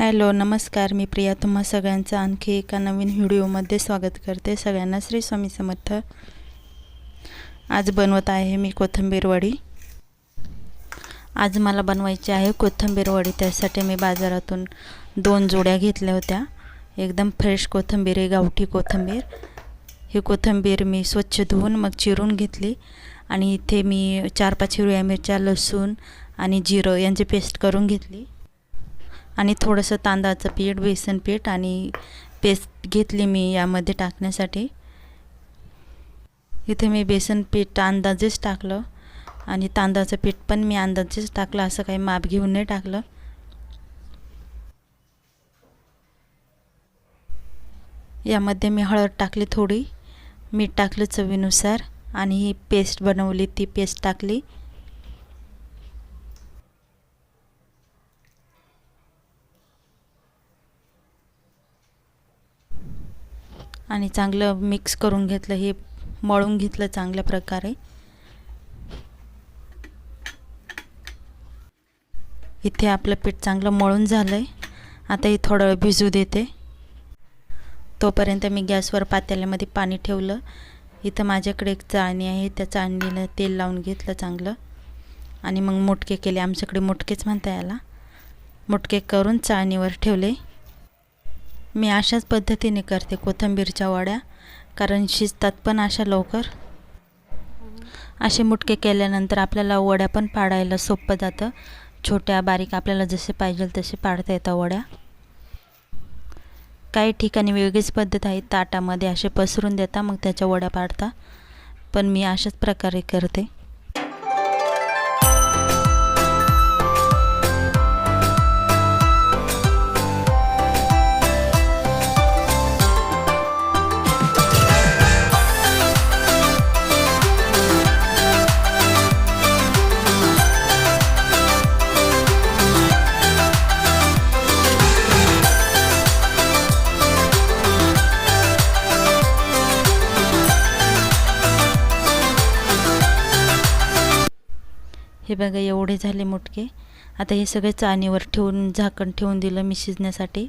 Hello नमस्कार मी प्रिया. तुम्हा सगळ्यांचं आणखी एका नवीन व्हिडिओमध्ये स्वागत करते. सगळ्यांना श्री स्वामी समर्थ. आज बनवत आहे मी कोथिंबीर वडी. आज मला बनवायची आहे कोथिंबीर वडी. त्यासाठी मी बाजारातून दोन जोड्या घेतल्या होत्या. एकदम फ्रेश कोथिंबीर आहे गावठी कोथिंबीर. ही कोथिंबीर मी स्वच्छ धुवून मग चिरून घेतली. आणि इथे मी चार पाच हिरव्या मिरच्या लसूण आणि जिरं यांची पेस्ट करून घेतली. आणि थोडंसं तांदळाचं पीठ बेसन पीठ आणि पेस्ट घेतली मी यामध्ये टाकण्यासाठी. इथे मी बेसन पीठ अंदाजेच टाकलं आणि तांदळाचं पीठ पण मी अंदाजेच टाकलं असं काही माप घेऊन नाही टाकलं. यामध्ये मी हळद टाकली थोडी मीठ टाकलं चवीनुसार आणि ही पेस्ट बनवली ती पेस्ट टाकली. आणि चांगलं मिक्स करून घेतलं हे मळून घेतलं चांगल्या प्रकारे. इथे आपलं पीठ चांगलं मळून झालं आहे आता हे थोडं वेळ भिजू देते. तोपर्यंत मी गॅसवर पातेल्यामध्ये पाणी ठेवलं. इथं माझ्याकडे एक चाळणी आहे. त्या चाळणीला तेल लावून घेतलं चांगलं. आणि मग मुटके केले. आमच्याकडे मुटकेच म्हणता याला मुटके करून चाळणीवर ठेवले. मी अशाच पद्धतीने करते कोथिंबीरच्या वड्या कारण शिजतात पण अशा लवकर. असे मुटके केल्यानंतर आपल्याला वड्या पण पाडायला सोपं जातं. छोट्या बारीक आपल्याला जसे पाहिजे तसे पाडता येतात वड्या. काही ठिकाणी वेगळीच पद्धत आहे ताटामध्ये असे पसरून देता मग त्याच्या वड्या पाडता. पण मी अशाच प्रकारे करते. हे बघा एवढे झाले मुटके. आता हे सगळे चाणीवर ठेवून झाकण ठेवून दिलं मी शिजण्यासाठी.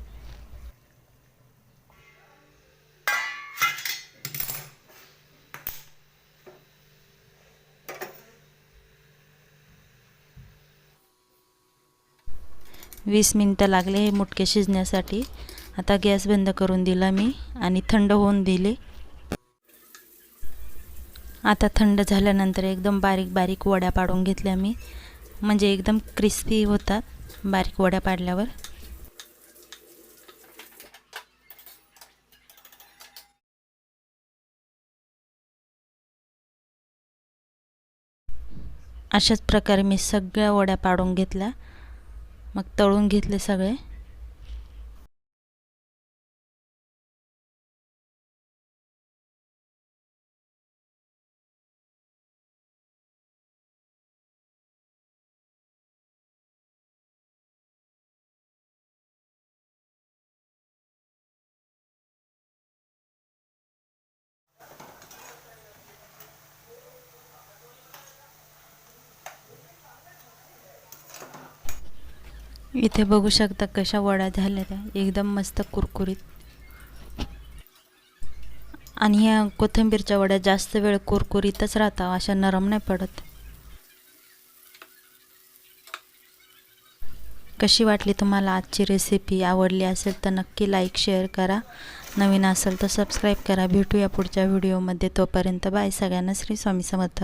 वीस मिनटं लागले हे मुटके शिजण्यासाठी. आता गॅस बंद करून दिला मी आणि थंड होऊन दिले. आता थंड झाल्यानंतर एकदम बारीक बारीक वड्या पाडून घेतल्या मी. म्हणजे एकदम क्रिस्पी होतात बारीक वड्या पाडल्यावर. अशाच प्रकारे मी सगळ्या वड्या पाडून घेतल्या. मग तळून घेतले सगळे. इथे बघू शकता कशा वड्या झाल्या त्या. एकदम मस्त कुरकुरीत. आणि ह्या कोथिंबीरच्या वड्या जास्त वेळ कुरकुरीतच राहतात अशा नरम नाही पडत. कशी वाटली तुम्हाला आजची रेसिपी आवडली असेल तर नक्की लाईक शेअर करा. नवीन असेल तर सबस्क्राईब करा. भेटूया पुढच्या व्हिडिओमध्ये तोपर्यंत बाय सगळ्यांना श्री स्वामी समर्थ.